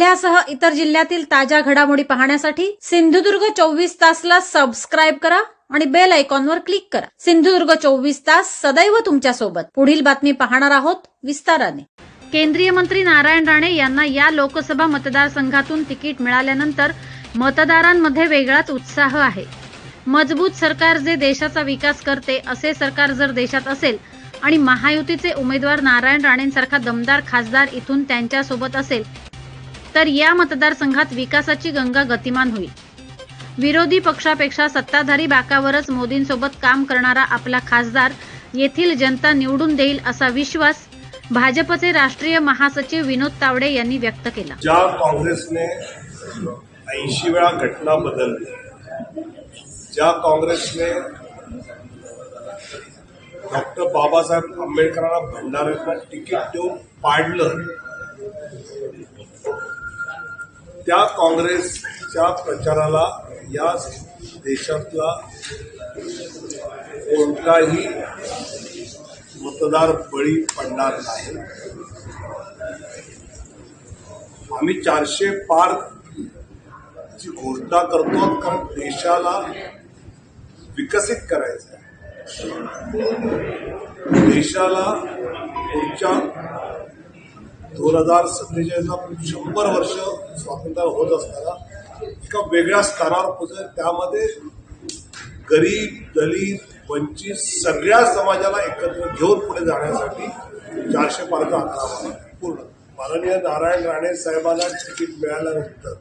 जिल्ह्यासह इतर जिल्ह्यातील ताज्या घडामोडी पाहण्यासाठी सिंधुदुर्ग चोवीस तासला सबस्क्राईब करा आणि बेल आयकॉनवर क्लिक करा. सिंधुदुर्ग चोवीस तास सदैव तुमच्यासोबत. पुढील बातमी पाहणार आहोत विस्ताराने. केंद्रीय मंत्री नारायण राणे यांना या लोकसभा मतदारसंघातून तिकीट मिळाल्यानंतर मतदारांमध्ये वेगळाच उत्साह आहे. मजबूत सरकार जे देशाचा विकास करते असे सरकार जर देशात असेल आणि महायुतीचे उमेदवार नारायण राणेंसारखा दमदार खासदार इथून त्यांच्यासोबत असेल तर या मतदारसंघात विकासाची गंगा गतिमान होईल. विरोधी पक्षापेक्षा सत्ताधारी बाकावरच मोदींसोबत काम करणारा आपला खासदार येथील जनता निवडून देईल असा विश्वास भाजपचे राष्ट्रीय महासचिव विनोद तावडे यांनी व्यक्त केला. ज्या काँग्रेसने ऐंशी वेळा घटना बदलली ज्या काँग्रेसने डॉक्टर बाबासाहेब आंबेडकरांना भंडाऱ्याला तिकीट देऊन पाडलं त्या काँग्रेसच्या प्रचाराला या देशातला कोणताही मतदार बळी पडणार नाही. आम्ही चारशे पार ची घोषणा करतो कारण देशाला विकसित करायचं आहे देशाला पुढच्या दोन हजार सत्तेचाळीसला शंभर वर्ष स्वातंत्र्य होत असताना एका वेगळ्या स्तरावर पोहोचेल त्यामध्ये गरीब दलित वंचित सगळ्या समाजाला एकत्र घेऊन पुढे जाण्यासाठी चारशे पारचा आकडा पूर्ण. माननीय नारायण राणे साहेबांना तिकीट मिळाल्यानंतर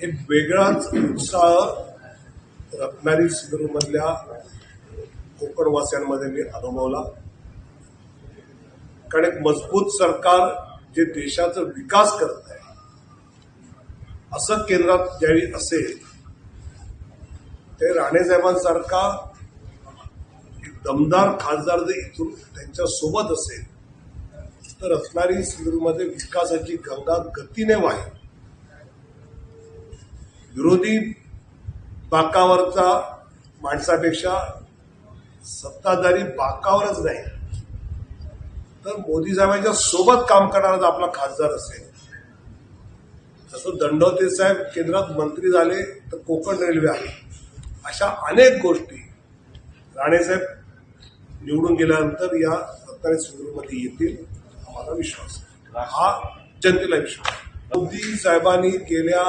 एक वेगळाच उत्साह रत्नागिरी सिंधुदुर्गमधल्या कोकणवासियांमध्ये मी अनुभवला. कारण एक मजबूत सरकार जे देशाचा विकास करत आहे असं केंद्रात ज्यावेळी असेल ते राणेसाहेबांसारखा दमदार खासदार जर इथून त्यांच्यासोबत असेल तर असणारी सिंधुदुर्गमध्ये विकासाची गंगा गतीने वाहील. विरोधी बाकावरचा माणसापेक्षा सत्ताधारी बाकावरच नाही. तर मोदी साहेबांच्या सोबत काम करणारा जर आपला खासदार असेल जसं दंडवते साहेब केंद्रात मंत्री झाले तर कोकण रेल्वे आली अशा अनेक गोष्टी राणेसाहेब निवडून गेल्यानंतर या रत्नागिरी सिंधुदुर्गमध्ये येतील आम्हाला विश्वास हा जनतेला विश्वास मोदी साहेबांनी गेल्या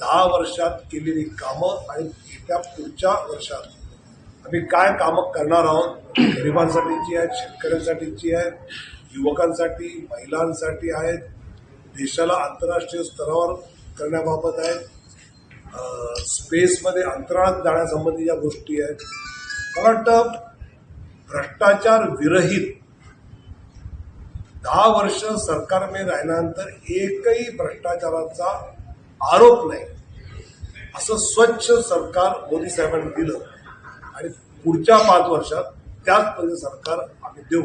दहा वर्षात केलेली कामं आणि येत्या पुढच्या वर्षात आम्ही काय कामं करणार आहोत? गरिबांसाठीची आहेत शेतकऱ्यांसाठीची आहेत युवकांसाठी महिलांसाठी आहेत देशाला आंतरराष्ट्रीय स्तरावर करण्याबाबत आहेत. स्पेसमध्ये अंतराळात जाण्यासंबंधी ज्या गोष्टी आहेत मला वाटतं भ्रष्टाचार विरहित दहा वर्ष सरकारमध्ये राहिल्यानंतर एकही भ्रष्टाचाराचा आरोप नाही. असं स्वच्छ सरकार मोदी साहेबांनी दिलं. आणि पुढच्या पाच वर्षात त्याच सरकार आम्ही देऊ.